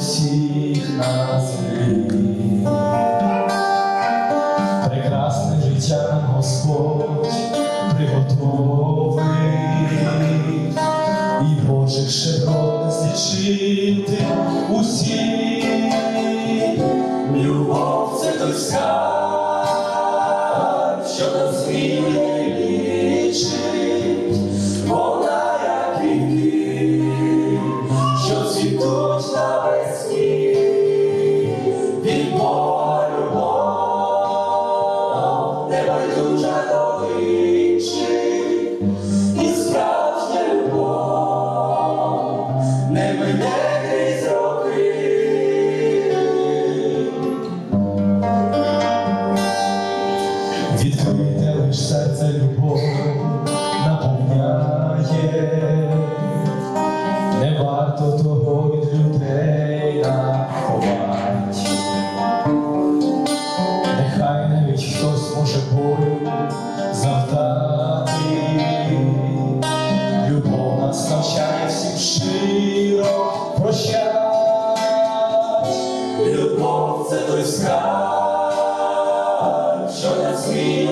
всіх нас гріх. прекрасне життя Господь приготовив і Божих широт нас лічити. Любов це той скарб, цвітуть навесні, від Бога любов, не байдужа до інших, і справжня любов не мене крізь роки. Відкрите любов наповняє, не варто того людей наховать. Нехай навіть хтось може болю завдати. Любов нас навчає всім щиро прощать. Любов це той скарб, що на світ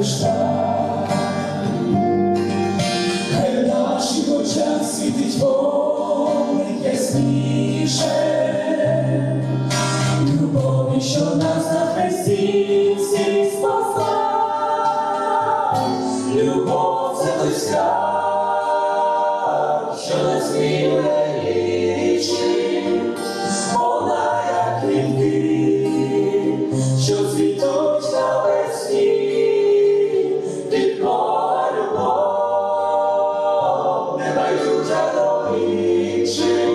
Хай в наших очах світить вогник ясніше, любові, що нас на хресті всіх спасла. Любов це той скарб, що на світ Життя до інших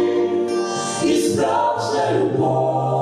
і справжня любов.